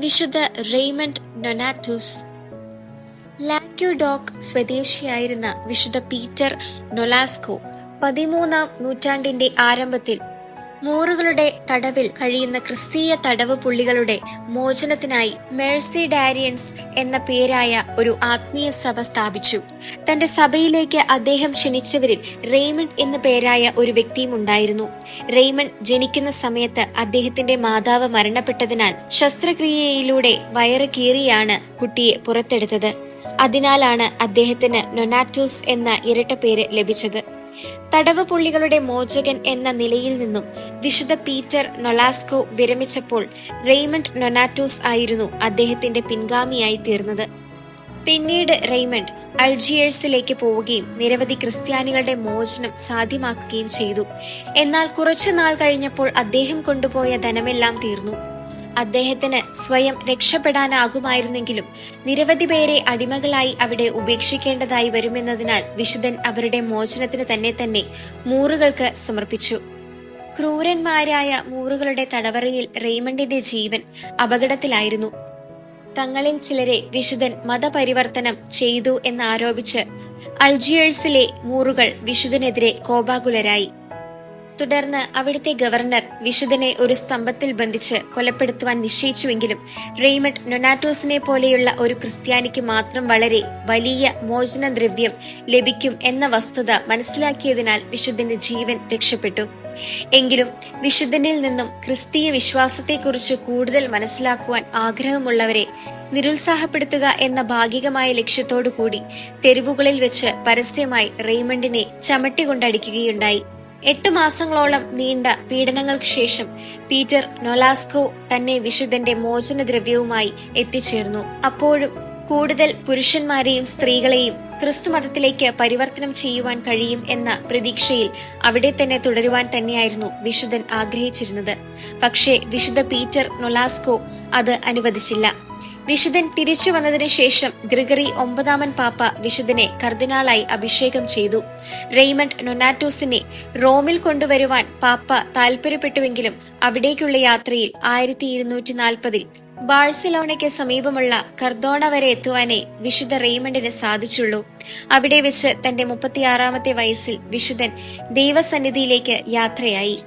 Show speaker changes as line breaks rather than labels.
വിശുദ്ധ റെയ്മണ്ട് നൊനാറ്റൂസ്. ലാക്യുഡോക് സ്വദേശിയായിരുന്ന വിശുദ്ധ പീറ്റർ നൊലാസ്കോ പതിമൂന്നാം നൂറ്റാണ്ടിന്റെ ആരംഭത്തിൽ മൂറുകളുടെ തടവിൽ കഴിയുന്ന ക്രിസ്തീയ തടവ് പുള്ളികളുടെ മോചനത്തിനായി മേഴ്സി ഡാരിയൻസ് എന്ന പേരായ ഒരു ആത്മീയ സഭ സ്ഥാപിച്ചു. തന്റെ സഭയിലേക്ക് അദ്ദേഹം ക്ഷണിച്ചവരിൽ റെയ്മണ്ട് എന്ന പേരായ ഒരു വ്യക്തിയും ഉണ്ടായിരുന്നു. റെയ്മണ്ട് ജനിക്കുന്ന സമയത്ത് അദ്ദേഹത്തിന്റെ മാതാവ് മരണപ്പെട്ടതിനാൽ ശസ്ത്രക്രിയയിലൂടെ വയറ് കീറിയാണ് കുട്ടിയെ പുറത്തെടുത്തത്. അതിനാലാണ് അദ്ദേഹത്തിന് നൊനാറ്റോസ് എന്ന ഇരട്ട പേര് ലഭിച്ചത്. തടവ് പുള്ളികളുടെ മോചകൻ എന്ന നിലയിൽ നിന്നും വിശുദ്ധ പീറ്റർ നൊലാസ്കോ വിരമിച്ചപ്പോൾ റെയ്മണ്ട് നൊനാറ്റോസ് ആയിരുന്നു അദ്ദേഹത്തിന്റെ പിൻഗാമിയായി തീർന്നത്. പിന്നീട് റെയ്മണ്ട് അൾജിയേഴ്സിലേക്ക് പോവുകയും നിരവധി ക്രിസ്ത്യാനികളുടെ മോചനം സാധ്യമാക്കുകയും ചെയ്തു. എന്നാൽ കുറച്ചു നാൾ കഴിഞ്ഞപ്പോൾ അദ്ദേഹം കൊണ്ടുപോയ ധനമെല്ലാം തീർന്നു. അദ്ദേഹത്തിന് സ്വയം രക്ഷപ്പെടാനാകുമായിരുന്നെങ്കിലും നിരവധി പേരെ അടിമകളായി അവിടെ ഉപേക്ഷിക്കേണ്ടതായി വരുമെന്നതിനാൽ വിശുദ്ധൻ അവരുടെ മോചനത്തിന് തന്നെ തന്നെ മൂറുകൾക്ക് സമർപ്പിച്ചു. ക്രൂരന്മാരായ മൂറുകളുടെ തടവറയിൽ റെയ്മണ്ടിന്റെ ജീവൻ അപകടത്തിലായിരുന്നു. തങ്ങളിൽ ചിലരെ വിശുദ്ധൻ മതപരിവർത്തനം ചെയ്തു എന്നാരോപിച്ച് അൾജിയേഴ്സിലെ മൂറുകൾ വിശുദ്ധനെതിരെ കോപാകുലരായി. തുടർന്ന് അവിടുത്തെ ഗവർണർ വിശുദ്ധനെ ഒരു സ്തംഭത്തിൽ ബന്ധിച്ച് കൊലപ്പെടുത്തുവാൻ നിശ്ചയിച്ചുവെങ്കിലും റെയ്മണ്ട് നൊനാറ്റോസിനെ പോലെയുള്ള ഒരു ക്രിസ്ത്യാനിക്ക് മാത്രം വളരെ വലിയ മോചനദ്രവ്യം ലഭിക്കും എന്ന വസ്തുത മനസ്സിലാക്കിയതിനാൽ വിശുദ്ധന്റെ ജീവൻ രക്ഷപ്പെട്ടു. എങ്കിലും വിശുദ്ധനിൽ നിന്നും ക്രിസ്തീയ വിശ്വാസത്തെക്കുറിച്ച് കൂടുതൽ മനസ്സിലാക്കുവാൻ ആഗ്രഹമുള്ളവരെ നിരുത്സാഹപ്പെടുത്തുക എന്ന ഭാഗികമായ ലക്ഷ്യത്തോടു കൂടി തെരുവുകളിൽ വെച്ച് പരസ്യമായി റെയ്മണ്ടിനെ ചമട്ടികൊണ്ടടിക്കുകയുണ്ടായി. എട്ട് മാസങ്ങളോളം നീണ്ട പീഡനങ്ങൾക്ക് ശേഷം പീറ്റർ നൊലാസ്കോ തന്നെ വിശുദ്ധന്റെ മോചനദ്രവ്യവുമായി എത്തിച്ചേർന്നു. അപ്പോഴും കൂടുതൽ പുരുഷന്മാരെയും സ്ത്രീകളെയും ക്രിസ്തുമതത്തിലേക്ക് പരിവർത്തനം ചെയ്യുവാൻ കഴിയും എന്ന പ്രതീക്ഷയിൽ അവിടെ തന്നെ തുടരുവാൻ തന്നെയായിരുന്നു വിശുദ്ധൻ ആഗ്രഹിച്ചിരുന്നത്. പക്ഷേ വിശുദ്ധ പീറ്റർ നൊലാസ്കോ അത് അനുവദിച്ചില്ല. വിശുദ്ധൻ തിരിച്ചു വന്നതിന് ശേഷം ഗ്രിഗറി ഒമ്പതാമൻ പാപ്പ വിശുദ്ധനെ കർദിനാളായി അഭിഷേകം ചെയ്തു. റെയ്മണ്ട് നൊനാറ്റോസിനെ റോമിൽ കൊണ്ടുവരുവാൻ പാപ്പ താൽപര്യപ്പെട്ടുവെങ്കിലും അവിടേക്കുള്ള യാത്രയിൽ ആയിരത്തി ഇരുന്നൂറ്റി നാൽപ്പതിൽ ബാഴ്സലോണയ്ക്ക് സമീപമുള്ള കർദോണ വരെ എത്തുവാനേ വിശുദ്ധ റെയ്മണ്ടിന് സാധിച്ചുള്ളൂ. അവിടെ വെച്ച് തന്റെ മുപ്പത്തിയാറാമത്തെ വയസ്സിൽ വിശുദ്ധൻ ദൈവസന്നിധിയിലേക്ക് യാത്രയായി.